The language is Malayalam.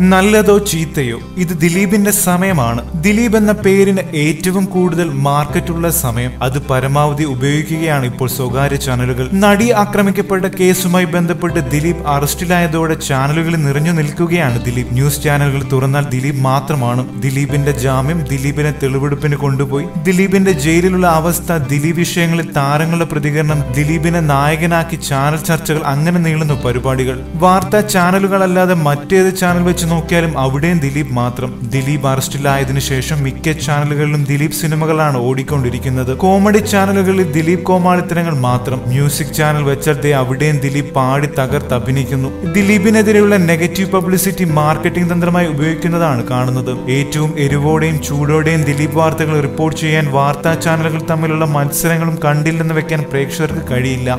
നല്ലതോ ചീത്തയോ? ഇത് ദിലീപിന്റെ സമയമാണ്. ദിലീപ് എന്ന പേരിന് ഏറ്റവും കൂടുതൽ മാർക്കറ്റുള്ള സമയം. അത് പരമാവധി ഉപയോഗിക്കുകയാണ് ഇപ്പോൾ സ്വകാര്യ ചാനലുകൾ. നടി ആക്രമിക്കപ്പെട്ട കേസുമായി ബന്ധപ്പെട്ട് ദിലീപ് അറസ്റ്റിലായതോടെ ചാനലുകളിൽ നിറഞ്ഞു നിൽക്കുകയാണ് ദിലീപ്. ന്യൂസ് ചാനലുകൾ തുറന്നാൽ ദിലീപ് മാത്രമാണ് ദിലീപിന്റെ ജാമ്യം ദിലീപിനെ തെളിവെടുപ്പിന് കൊണ്ടുപോയി. ദിലീപിന്റെ ജയിലിലുള്ള അവസ്ഥ ദിലീപ് വിഷയങ്ങളിൽ താരങ്ങളുടെ പ്രതികരണം ദിലീപിനെ നായകനാക്കി ചാനൽ ചർച്ചകൾ അങ്ങനെ നീളുന്നു പരിപാടികൾ. വാർത്താ ചാനലുകളല്ലാതെ മറ്റേത് ചാനൽ വെച്ച് നോക്കിയാലും അവിടെയും ദിലീപ് മാത്രം. ദിലീപ് അറസ്റ്റിലായതിനു ശേഷം മിക്ക ചാനലുകളിലും ദിലീപ് സിനിമകളാണ് ഓടിക്കൊണ്ടിരിക്കുന്നത്. കോമഡി ചാനലുകളിൽ ദിലീപ് കോമാളിത്തരങ്ങൾ മാത്രം. മ്യൂസിക് ചാനൽ വെച്ചതേ അവിടെയും ദിലീപ് പാടി തകർത്ത് അഭിനയിക്കുന്നു. ദിലീപിനെതിരെയുള്ള നെഗറ്റീവ് പബ്ലിസിറ്റി മാർക്കറ്റിംഗ് തന്ത്രമായി ഉപയോഗിക്കുന്നതാണ് കാണുന്നത്. ഏറ്റവും എരിവോടെയും ചൂടോടെയും ദിലീപ് വാർത്തകൾ റിപ്പോർട്ട് ചെയ്യാൻ വാർത്താ ചാനലുകൾ തമ്മിലുള്ള മത്സരങ്ങളും കണ്ടില്ലെന്ന് വെക്കാൻ പ്രേക്ഷകർക്ക് കഴിയില്ല.